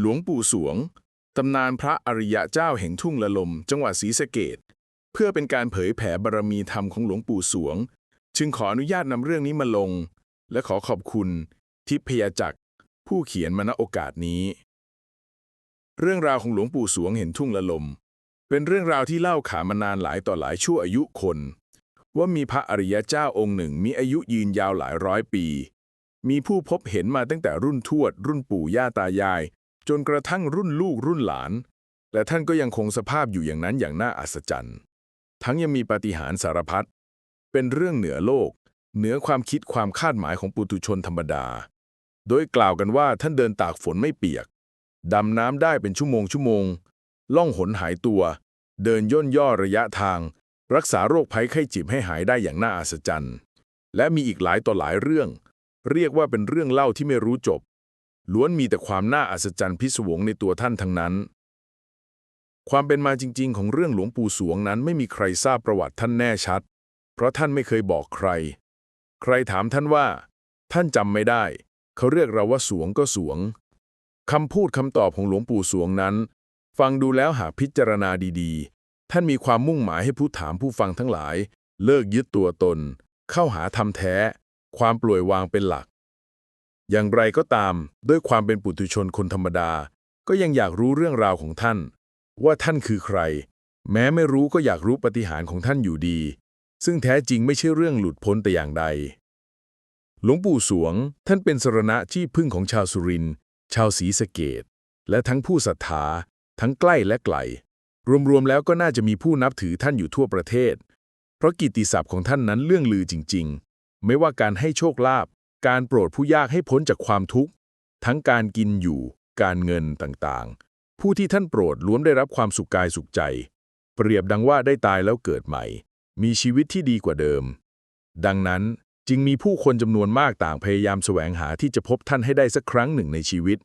หลวงปู่สวง ตำนานพระอริยะเจ้าแห่งทุ่งละลม จังหวัดศรีสะเกดเพื่อเป็นการเผยแผ่บารมีธรรมของหลวงปู่สวง จึงขออนุญาตนำเรื่องนี้มาลง และขอขอบคุณทิพยจักรผู้เขียนมาณโอกาสนี้ เรื่องราวของหลวงปู่สวงเห็นทุ่งละลม เป็นเรื่องราวที่เล่าขามานานหลายต่อหลายชั่วอายุคน ว่ามีพระอริยเจ้าองค์หนึ่งมีอายุยืนยาวหลายร้อยปี มีผู้พบเห็นมาตั้งแต่รุ่นทวด รุ่นปู่ย่าตายาย จนกระทั่งรุ่นลูกรุ่นหลาน และท่านก็ยังคงสภาพอยู่อย่างนั้นอย่างน่าอัศจรรย์ ทั้งยังมีปาฏิหาริย์สารพัดเป็นเรื่องเหนือโลก เหนือความคิดความคาดหมายของปุถุชนธรรมดา โดยกล่าวกันว่าท่านเดินตากฝนไม่เปียก ดำน้ำได้เป็นชั่วโมงชั่วโมง ล่องหนหายตัว เดินย่นย่อระยะทาง รักษาโรคภัยไข้เจ็บให้หายได้อย่างน่าอัศจรรย์ และมีอีกหลายต่อหลายเรื่อง เรียกว่าเป็นเรื่องเล่าที่ไม่รู้จบ ล้วนมีแต่ความน่าอัศจรรย์พิศวงในตัวท่านทั้งนั้น ความเป็นมาจริง ๆ ของเรื่องหลวงปู่สวงนั้นไม่มีใครทราบประวัติท่านแน่ชัด เพราะท่านไม่เคยบอกใคร ใครถามท่านว่า ท่านจำไม่ได้ เขาเรียกเราว่าสวงก็สวงคำพูดคำตอบของหลวงปู่สวงนั้น ฟังดูแล้วหากพิจารณาดีๆ ท่านมีความมุ่งหมายให้ผู้ถามผู้ฟังทั้งหลาย เลิกยึดตัวตน เข้าหาธรรมแท้ ความปล่อยวางเป็นหลัก อย่างไรก็ตาม ด้วยความเป็นปุถุชนคนธรรมดา ก็ยังอยากรู้เรื่องราวของท่าน ว่าท่านคือใคร แม้ไม่รู้ก็อยากรู้ปฏิหารของท่านอยู่ดี ซึ่งแท้จริงไม่ใช่เรื่องหลุดพ้นแต่อย่างใด หลวงปู่สวง ท่านเป็นสรณะที่พึ่งของชาวสุรินชาวศรีสะเกดและทั้งผู้ศรัทธา ทั้งใกล้และไกล รวมๆแล้วก็น่าจะมีผู้นับถือท่านอยู่ทั่วประเทศ เพราะกิตติศัพท์ของท่านนั้นเรื่องลือจริง ๆ ไม่ว่าการให้โชคลาภ การโปรดผู้ยากให้พ้นจากความทุกข์ ทั้งการกินอยู่ การเงินต่างๆ ผู้ที่ท่านโปรดล้วนได้รับความสุขกายสุขใจ เปรียบดังว่าได้ตายแล้วเกิดใหม่ มีชีวิตที่ดีกว่าเดิม ดังนั้นจึงมีผู้คนจำนวนมากต่างพยายามแสวงหาที่จะพบท่านให้ได้สักครั้งหนึ่งในชีวิต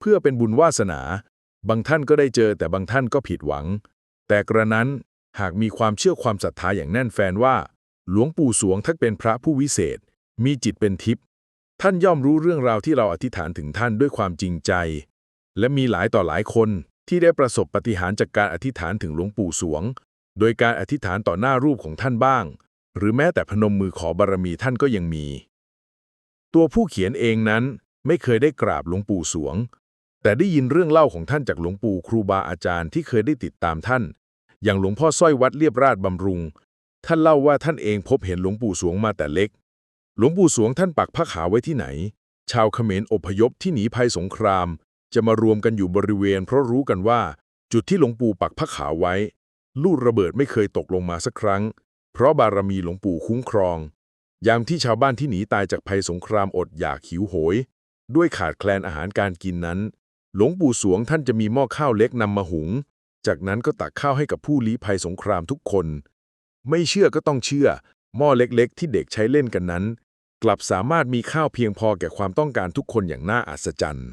เพื่อเป็นบุญวาสนา บางท่านก็ได้เจอแต่บางท่านก็ผิดหวัง แต่กระนั้นหากมีความเชื่อความศรัทธาอย่างแน่นแฟนว่า หลวงปู่สวงทักเป็นพระผู้วิเศษ มีจิตเป็นทิพย์ ท่านย่อมรู้เรื่องราวที่เราอธิษฐานถึงท่านด้วยความจริงใจ และมีหลายต่อหลายคนที่ได้ประสบปฏิหารจากการอธิษฐานถึงหลวงปู่สวง โดยการอธิษฐานต่อหน้ารูปของท่านบ้าง หรือแม้แต่พนมมือขอบารมีท่านก็ยังมี ตัวผู้เขียนเองนั้นไม่เคยได้กราบหลวงปู่สวง แต่ได้ยินเรื่องเล่าของท่านจากหลวงปู่ครูบาอาจารย์ที่เคยได้ติดตามท่าน อย่างหลวงพ่อสร้อยวัดเรียบราชบำรุง ท่านเล่าว่าท่านเองพบเห็นหลวงปู่สวงมาแต่เล็ก หลวงปู่สวงท่านปักผ้าขาวไว้ที่ไหน ชาวเขมรอพยพที่หนีภัยสงคราม จะมารวมกันอยู่บริเวณ เพราะรู้กันว่า จุดที่หลวงปู่ปักผ้าขาวไว้ ลูกระเบิดไม่เคยตกลงมาสักครั้ง เพราะบารมีหลวงปู่คุ้มครอง ยามที่ชาวบ้านที่หนีตายจากภัยสงครามอดอยากหิวโหย ด้วยขาดแคลนอาหารการกินนั้น หลวงปู่สวงท่านจะมีหม้อข้าวเล็กนำมาหุง จากนั้นก็ตักข้าวให้กับผู้ลี้ภัยสงครามทุกคน ไม่เชื่อก็ต้องเชื่อหม้อเล็กๆ ที่เด็กใช้เล่นกันนั้น กลับสามารถมีข้าวเพียงพอแก่ความต้องการทุกคนอย่างน่าอัศจรรย์